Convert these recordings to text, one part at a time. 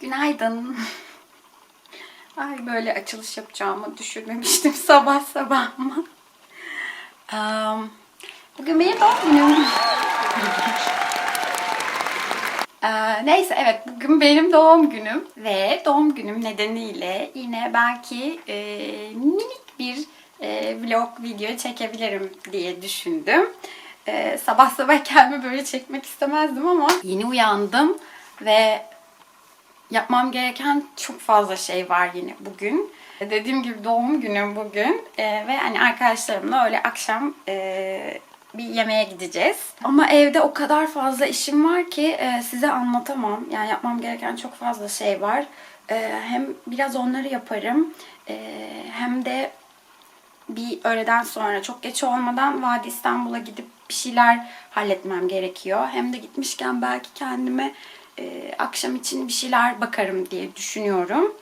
Günaydın. Ay böyle açılış yapacağımı düşünmemiştim sabah sabah ama. Am, bugün benim doğum günüm. Ee, neyse evet bugün benim doğum günüm ve doğum günüm nedeniyle yine belki e, minik bir e, vlog video çekebilirim diye düşündüm. E, sabah sabah kendimi böyle çekmek istemezdim ama yeni uyandım ve yapmam gereken çok fazla şey var yine bugün. Dediğim gibi doğum günüm bugün Ee, ve hani arkadaşlarımla öyle akşam e, bir yemeğe gideceğiz. Ama evde o kadar fazla işim var ki e, size anlatamam. Yani yapmam gereken çok fazla şey var. E, hem biraz onları yaparım e, hem de bir öğleden sonra çok geç olmadan Vadi İstanbul'a gidip bir şeyler halletmem gerekiyor. Hem de gitmişken belki kendime e, akşam için bir şeyler bakarım diye düşünüyorum.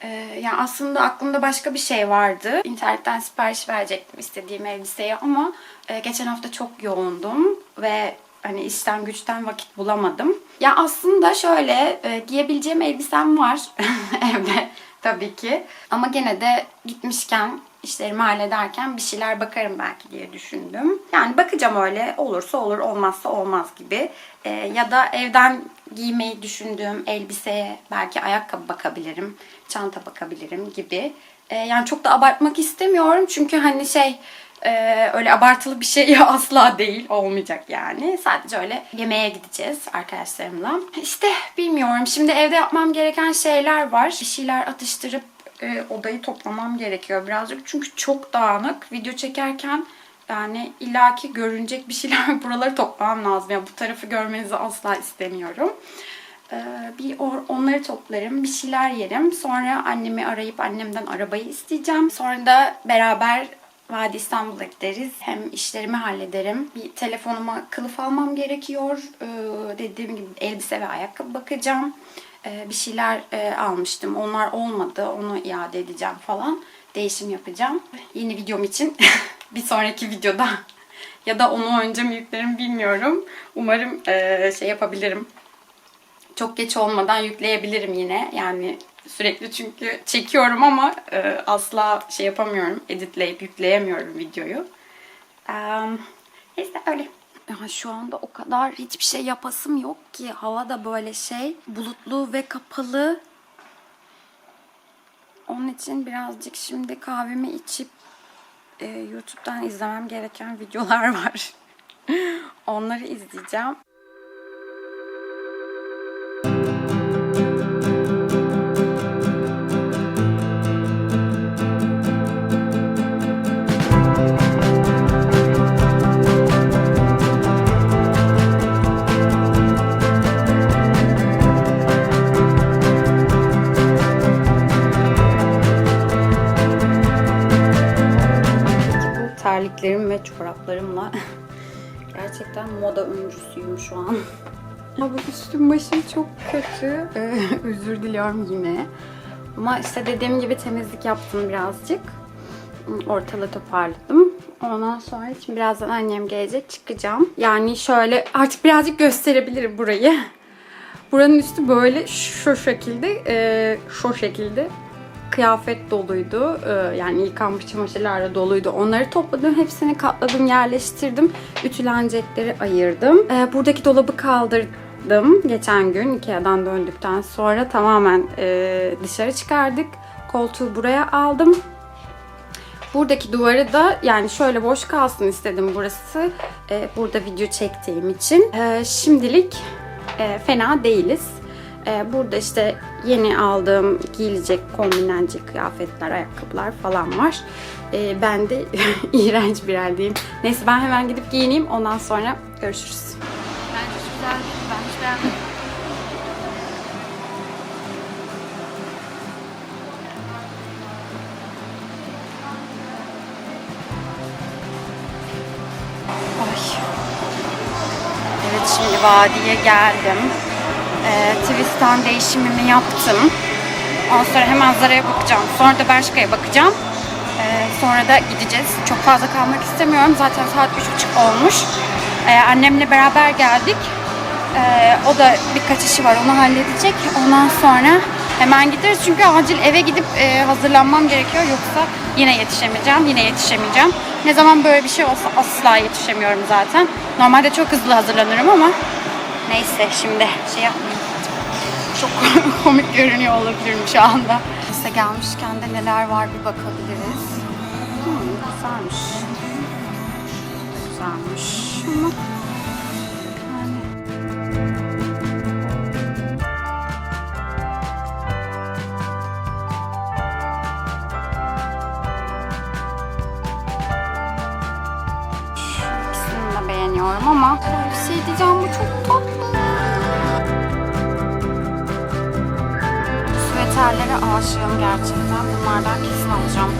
E, yani aslında aklımda başka bir şey vardı. İnternetten sipariş verecektim istediğim elbiseyi ama e, geçen hafta çok yoğundum ve hani işten güçten vakit bulamadım. Ya aslında şöyle e, giyebileceğim elbisem var evde tabii ki. Ama gene de gitmişken işlerimi hallederken bir şeyler bakarım belki diye düşündüm. Yani bakacağım öyle olursa olur olmazsa olmaz gibi. E, ya da evden giymeyi düşündüğüm elbiseye belki ayakkabı bakabilirim, çanta bakabilirim gibi. E, yani çok da abartmak istemiyorum çünkü hani şey ee, öyle abartılı bir şey asla değil. Olmayacak yani. Sadece öyle yemeğe gideceğiz arkadaşlarımla. İşte bilmiyorum. Şimdi evde yapmam gereken şeyler var. Bir şeyler atıştırıp e, odayı toplamam gerekiyor birazcık. Çünkü çok dağınık. Video çekerken yani illaki görünecek bir şeyler buraları toplamam lazım. Yani bu tarafı görmenizi asla istemiyorum. Ee, bir onları toplarım, bir şeyler yerim. Sonra annemi arayıp annemden arabayı isteyeceğim. Sonra da beraber Vadi İstanbul'a gideriz. Hem işlerimi hallederim. Bir telefonuma kılıf almam gerekiyor. Ee, dediğim gibi elbise ve ayakkabı bakacağım. Ee, bir şeyler e, almıştım. Onlar olmadı. Onu iade edeceğim falan. Değişim yapacağım. Yeni videom için bir sonraki videoda ya da onu önce mi yüklerim bilmiyorum. Umarım e, şey yapabilirim. Çok geç olmadan yükleyebilirim yine. Yani sürekli çünkü çekiyorum ama e, asla şey yapamıyorum. Editleyip yükleyemiyorum videoyu. Neyse öyle. Ya şu anda o kadar hiçbir şey yapasım yok ki. Hava da böyle şey bulutlu ve kapalı. Onun için birazcık şimdi kahvemi içip e, YouTube'dan izlemem gereken videolar var. Onları izleyeceğim. Şu an. Ama üstüm başım çok kötü. Ee, özür diliyorum yine. Ama işte dediğim gibi temizlik yaptım birazcık. Ortalığı toparladım. Ondan sonra şimdi birazdan annem gelecek çıkacağım. Yani şöyle artık birazcık gösterebilirim burayı. Buranın üstü böyle şu şekilde, e, şu şekilde kıyafet doluydu. Ee, yani yıkanmış çamaşırlarla doluydu. Onları topladım. Hepsini katladım, yerleştirdim. Ütülenecekleri ayırdım. Ee, buradaki dolabı kaldırdım. Geçen gün Ikea'dan döndükten sonra tamamen e, dışarı çıkardık. Koltuğu buraya aldım. Buradaki duvarı da yani şöyle boş kalsın istedim burası. Ee, burada video çektiğim için. Ee, şimdilik e, fena değiliz. Ee, burada işte yeni aldığım giyilecek, kombinlenecek kıyafetler, ayakkabılar falan var. Ee, ben de iğrenç bir haldeyim. Neyse ben hemen gidip giyineyim. Ondan sonra görüşürüz. Bence güzel değil. Ben hiç beğenmedim. Ay. Evet şimdi vadiye geldim. Ee, Twistan değişimimi yaptım. Ondan sonra hemen Zara'ya bakacağım. Sonra da Bershka'ya bakacağım. Ee, sonra da gideceğiz. Çok fazla kalmak istemiyorum. Zaten saat 3.30 olmuş. Ee, annemle beraber geldik. Ee, o da birkaç işi var onu halledecek. Ondan sonra hemen gideriz çünkü acil eve gidip e, hazırlanmam gerekiyor. Yoksa yine yetişemeyeceğim, yine yetişemeyeceğim. Ne zaman böyle bir şey olsa asla yetişemiyorum zaten. Normalde çok hızlı hazırlanırım ama neyse şimdi şey yapmayayım. Çok komik görünüyor olabilirim şu anda. Neyse gelmişken de neler var bir bakabiliriz. Hmm, güzelmiş. Güzelmiş ama beğeniyorum ama bir şey diyeceğim bu çok tatlı. Süveterlere aşığım gerçekten. Bunlardan kesin alacağım.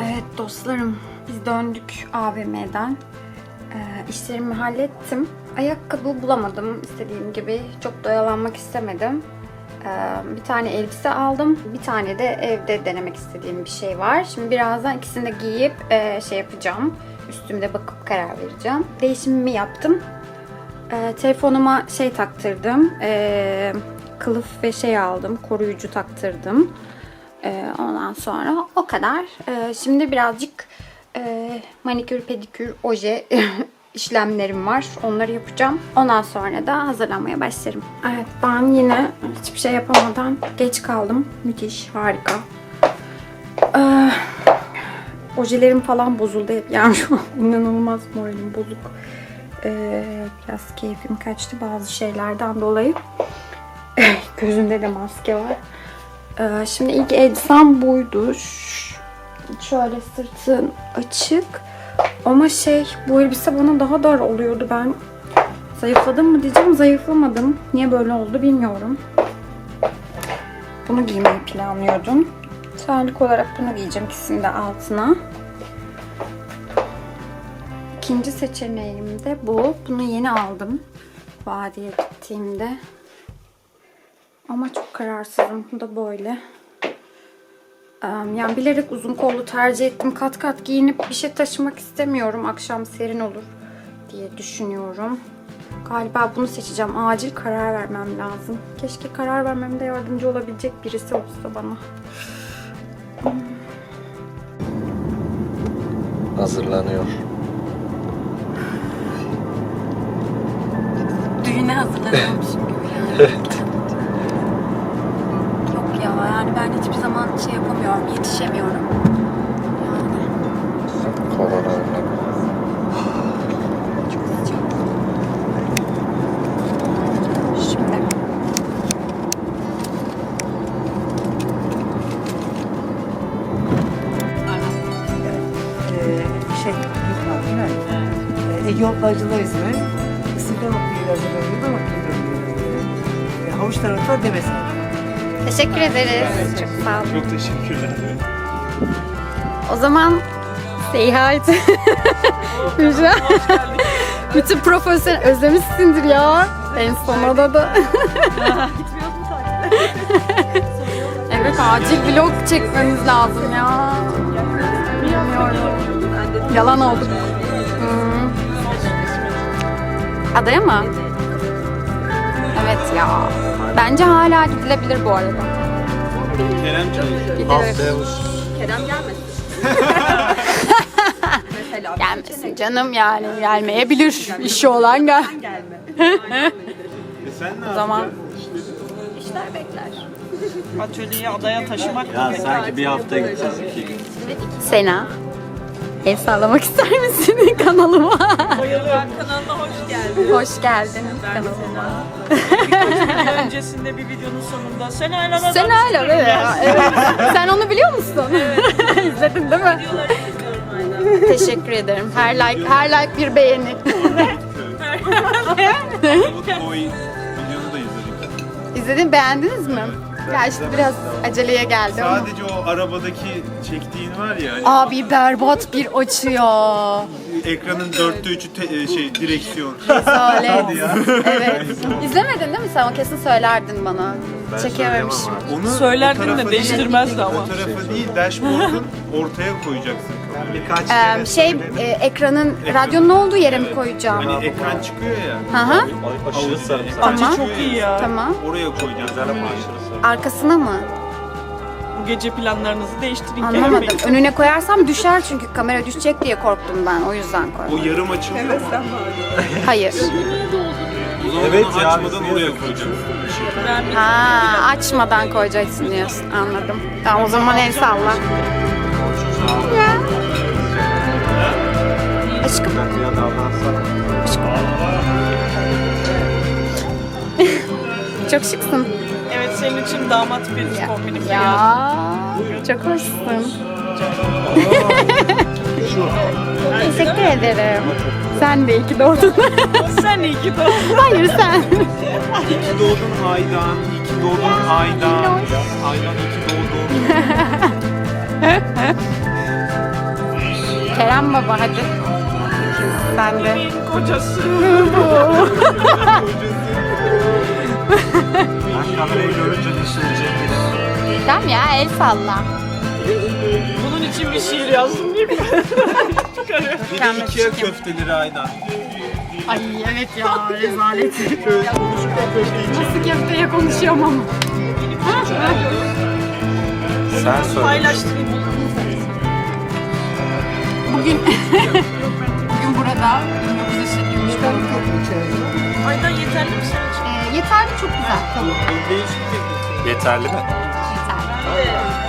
Evet dostlarım, biz döndük AVM'den. İşlerimi hallettim. Ayakkabı bulamadım istediğim gibi. Çok doyalanmak istemedim. Ee, bir tane elbise aldım. Bir tane de evde denemek istediğim bir şey var. Şimdi birazdan ikisini de giyip e, şey yapacağım. Üstümde bakıp karar vereceğim. Değişimimi yaptım. Ee, telefonuma şey taktırdım. Ee, kılıf ve şey aldım. Koruyucu taktırdım. Ondan sonra o kadar. Şimdi birazcık e, manikür, pedikür, oje işlemlerim var. Onları yapacağım. Ondan sonra da hazırlanmaya başlarım. Evet ben yine hiçbir şey yapamadan geç kaldım. Müthiş, harika. Ee, ojelerim falan bozuldu hep. Yani şu an inanılmaz moralim bozuk. Ee, biraz keyfim kaçtı bazı şeylerden dolayı. Gözümde de maske var. Ee, şimdi ilk elbisem buydu. Şöyle sırtın açık. Ama şey bu elbise bana daha dar oluyordu. Ben zayıfladım mı diyeceğim. Zayıflamadım. Niye böyle oldu bilmiyorum. Bunu giymeyi planlıyordum. Terlik olarak bunu giyeceğim ikisini de altına. İkinci seçeneğim de bu. Bunu yeni aldım. Vadiye gittiğimde. Ama çok kararsızım. Bu da böyle. Yani bilerek uzun kollu tercih ettim. Kat kat giyinip bir şey taşımak istemiyorum. Akşam serin olur diye düşünüyorum. Galiba bunu seçeceğim. Acil karar vermem lazım. Keşke karar vermemde yardımcı olabilecek birisi olsa bana. hazırlanıyor. Düğüne hazırlanıyormuşum gibi yetişemiyorum. Yani Korona Ee, şey, değil mi? Ee, Ege Otlayıcılığı İzmir. İstiklal bölümünde. Havuç tarafta Demes teşekkür ederiz. Çok sağ olun. Çok teşekkürler. O zaman to Hücre. Bütün profesyonel özlemişsindir ya. En sonunda da. evet acil vlog çekmemiz lazım ya. Bilmiyorum. Yalan olduk. Hmm. Adaya mı? Evet ya. Bence hala gidilebilir bu arada. Kerem çalışıyor. Gidilir. Gelmesin canım yani gelmeyebilir. İşi olan gel. E sen ne O zaman Atölyeyi adaya taşımak Ya sanki bir hafta gideceğiz iki gün. Sena. El sallamak ister misin kanalıma? bayılıyorum. Kanalına hoş geldin. Hoş geldin kanalıma. Öncesinde bir videonun sonunda Sena ile Sen hala ya. Evet. Sen onu biliyor musun? İzledin değil mi? Teşekkür ederim. Her like her like bir beğeni. Boy videonu da izledik. İzledin beğendiniz mi? Ya işte biraz aceleye geldi ama. Sadece o arabadaki çektiğin var ya hani Abi berbat bir açı ya. ekranın dörtte üçü te- e, şey direksiyon. Rezalet. evet. İzlemedin değil mi sen? O kesin söylerdin bana. Çekememişim. Onu Söylerdin de değiştirmezdi ama. O tarafa değil dashboard'un ortaya koyacaksın Birkaç Ee, şey e, ekranın radyonun olduğu yere mi koyacağım? Hani ekran çıkıyor ya. Hı hı. Aşırı sarımsak. Tamam. Acı çok iyi ya. Tamam. Oraya koyacaksın. Aşırı sarımsak. Arkasına mı? Bu gece planlarınızı değiştirin Kerem Bey. Anlamadım. Önüne koyarsam düşer çünkü kamera düşecek diye korktum ben. O yüzden O koydum. yarım açılıyor mu? Hayır. O zaman Evet onu ya, açmadan biz oraya bir Ha, açmadan koyacaksın diyorsun. Anladım. Tamam o zaman el salla. Ya. Aşkım. Çok şıksın. Evet senin için damat bir kombinim. Ya. Çok hoşsun. Teşekkür ederim. Sen de iyi ki doğdun. Sen iyi ki doğdun. Hayır sen. İyi ki doğdun Aydan. İyi ki doğdun Aydan. Aydan iyi ki doğdun. Kerem baba hadi. Sen de. Kocası. Ben kamerayı görünce düşünecek Tamam ya el salla. Bunun için bir şiir yazdım değil mi? Bir de Ikea çıkayım. köfteleri Aydan. Ay evet ya rezalet. Nasıl köfteye konuşuyorum ama. Sen söyle. Paylaştırayım. Bugün burada 19 yaşındaymış. Aydan yeterli mi senin için? Ee, yeterli çok güzel. Tamam. Bir Yeterli mi? Yeterli.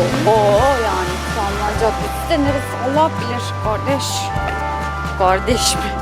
Oho yani Salman Caddesi de neresi Allah bilir kardeş. Kardeş mi?